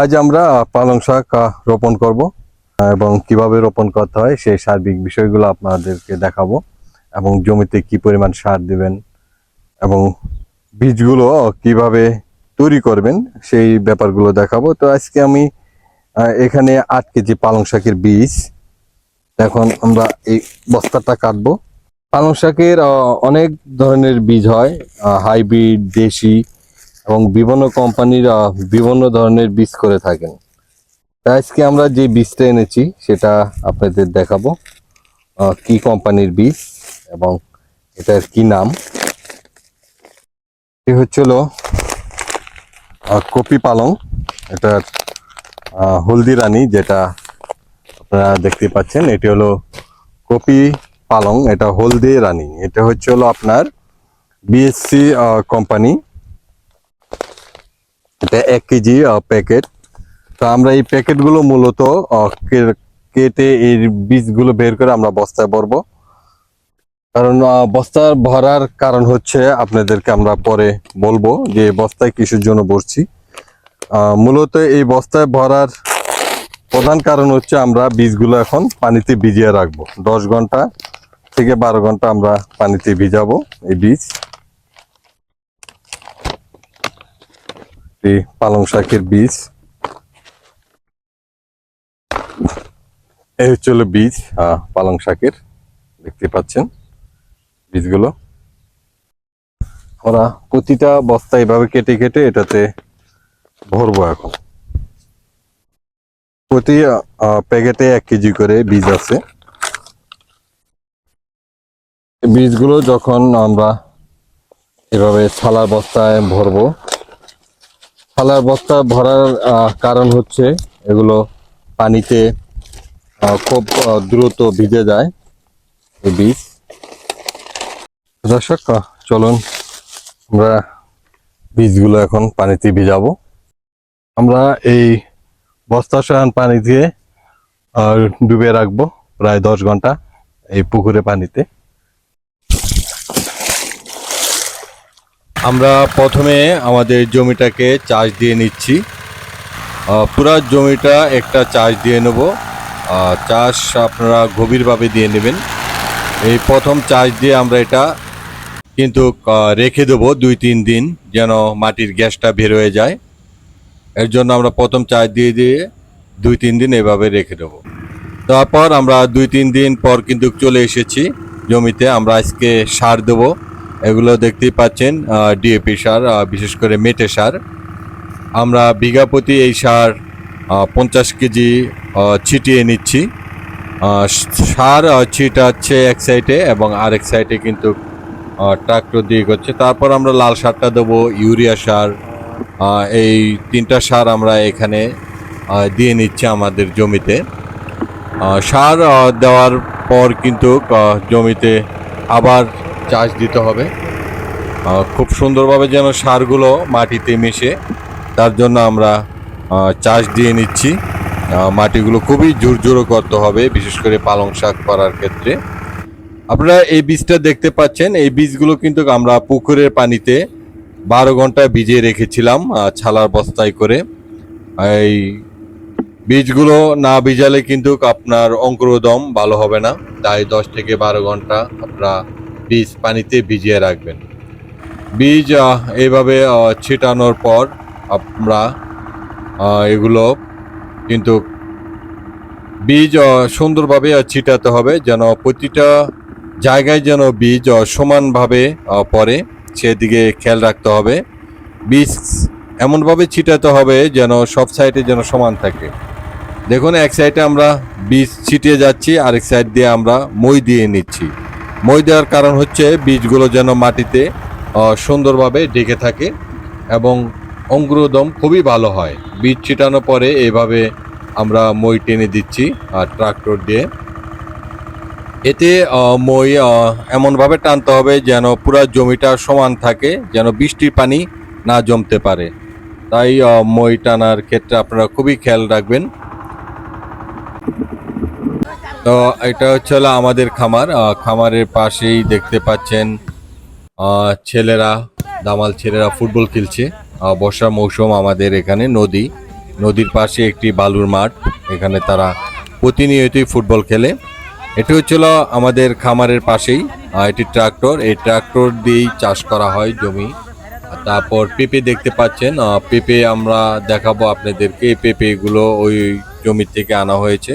আজ আমরা পালং শাক রোপণ করব এবং কীভাবে রোপণ করতে হয় সেই সার্বিক বিষয়গুলো আপনাদেরকে দেখাবো, এবং জমিতে কি পরিমাণ সার দিবেন, এবং বীজগুলো কীভাবে তৈরি করবেন সেই ব্যাপারগুলো দেখাবো। তো আজকে আমি এখানে আট কেজি পালং শাকের বীজ। এখন আমরা এই বস্তাটা কাটবো। পালং শাকের অনেক ধরনের বীজ হয় হাইব্রিড, দেশি এবং বিভিন্ন কোম্পানির বিভিন্ন ধরনের বীজ করে থাকেন। আজকে আমরা যে বীজটা এনেছি, সেটা আপনাদের দেখাবো। কি কোম্পানির বীজ এবং এটার কি নাম? এটি হচ্ছিল কপি পালং। এটা হলদি রানী, যেটা আপনারা দেখতে পাচ্ছেন। এটি হলো কপি পালং, এটা হলদি রানী। এটা হচ্ছে হলো আপনার বিএসসি কোম্পানি। এটা এক কেজি প্যাকেট তো আমরা এই প্যাকেটগুলো মূলত কেটে এই বীজগুলো বের করে আমরা বস্তায় ভরবো। কারণ বস্তার ভরার কারণ হচ্ছে আপনাদেরকে আমরা পরে বলব যে বস্তায় কিসের জন্য ভরছি। মূলত এই বস্তায় ভরার প্রধান কারণ হচ্ছে আমরা বীজগুলো এখন পানিতে ভিজিয়ে রাখব। দশ ঘণ্টা থেকে বারো ঘণ্টা আমরা পানিতে ভিজাবো এই বীজ। এই পালং শাকের বীজ। এই হচ্ছে হলো বীজ পালং শাকের, দেখতে পাচ্ছেন বীজগুলো। ওরা প্রতিটা বস্তা এভাবে কেটে কেটে এটাতে ভরবো এখন। প্রতি প্যাকেটে এক কেজি করে বীজ আছে। বীজগুলো যখন আমরা এভাবে থালার বস্তায় ভরবো থালার বস্তা ভরার কারণ হচ্ছে এগুলো পানিতে খুব দ্রুত ভিজে যায় এই বীজ। দর্শক চলুন আমরা বীজগুলো এখন পানিতে ভিজাবো। আমরা এই বস্তা সহান পানি দিয়ে ডুবে রাখব প্রায় দশ ঘণ্টা এই পুকুরে পানিতে। আমরা প্রথমে আমাদের জমিটাকে চাষ দিয়ে নিচ্ছি। পুরা জমিটা একটা চাষ দিয়ে নেব। চাষ আপনারা গভীরভাবে দিয়ে নেবেন। এই প্রথম চাষ দিয়ে আমরা এটা কিন্তু রেখে দেবো দুই তিন দিন যেন মাটির গ্যাসটা বের হয়ে যায়। এর জন্য আমরা প্রথম চাষ দিয়ে দিয়ে দুই তিন দিন এভাবে রেখে দেবো। তারপর আমরা দুই তিন দিন পর কিন্তু চলে এসেছি। জমিতে আমরা আজকে সার দেবো। এগুলো দেখতেই পাচ্ছেন ডিএপি সার বিশেষ করে মেটে সার। আমরা বিঘা প্রতি এই সার পঞ্চাশ কেজি ছিটিয়ে নিচ্ছি। সার ছিটাচ্ছে এক সাইডে এবং আরেক সাইডে কিন্তু ট্রাক্টর দিয়ে করছে। তারপর আমরা লাল সারটা দেবো, ইউরিয়া সার। এই তিনটা সার আমরা এখানে দিয়ে নিচ্ছি আমাদের জমিতে। সার দেওয়ার পর কিন্তু জমিতে আবার চাষ দিতে হবে। খুব সুন্দরভাবে যেন সারগুলো মাটিতে মিশে তার জন্য আমরা চাষ দিয়ে নিচ্ছি। মাটিগুলো খুবই জোরজোরো করতে হবে, বিশেষ করে পালং শাক করার ক্ষেত্রে। আপনারা এই বীজটা দেখতে পাচ্ছেন, এই বীজগুলো কিন্তু আমরা পুকুরের পানিতে বারো ঘণ্টা ভিজিয়ে রেখেছিলাম ছালার বস্তায় করে। এই বীজগুলো না ভিজালে কিন্তু আপনার অঙ্কুরোদম ভালো হবে না। তাই দশ থেকে বারো ঘণ্টা আপনারা বীজ পানিতে ভিজিয়ে রাখবেন। বীজ এইভাবে ছিটানোর পর আমরা এগুলো কিন্তু বীজ সুন্দরভাবে ছিটাতে হবে যেন প্রতিটা জায়গায় যেন বীজ সমানভাবে পড়ে, সেদিকে খেয়াল রাখতে হবে। বীজ এমনভাবে ছিটাতে হবে যেন সব সাইডে যেন সমান থাকে। দেখুন, এক সাইডে আমরা বীজ ছিটিয়ে যাচ্ছি, আরেক সাইড দিয়ে আমরা মই দিয়ে নিচ্ছি। মই দেওয়ার কারণ হচ্ছে বীজগুলো যেন মাটিতে সুন্দরভাবে ঢেকে থাকে এবং অঙ্কুরোদম খুবই ভালো হয়। বীজ ছিটানোর পরে এইভাবে আমরা মই টেনে দিচ্ছি আর ট্রাক্টর দিয়ে। এতে মই এমনভাবে টানতে হবে যেন পুরা জমিটা সমান থাকে, যেন বৃষ্টির পানি না জমতে পারে। তাই মই টানার ক্ষেত্রে আপনারা খুবই খেয়াল রাখবেন। তো এটা হচ্ছে হলো আমাদের খামার খামারের পাশেই দেখতে পাচ্ছেন ছেলেরা দামাল ছেলেরা ফুটবল খেলছে। আহ, বর্ষার মৌসুম আমাদের এখানে নদী নদীর পাশে একটি বালুর মাঠ এখানে তারা প্রতিনিয়তই ফুটবল খেলে। এটি হচ্ছিল আমাদের খামারের পাশেই এটি ট্রাক্টর এই ট্রাক্টর দিয়েই চাষ করা হয় জমি। তারপর পেঁপে দেখতে পাচ্ছেন পেঁপে আমরা দেখাবো আপনাদেরকে পেঁপেগুলো ওই জমি থেকে আনা হয়েছে।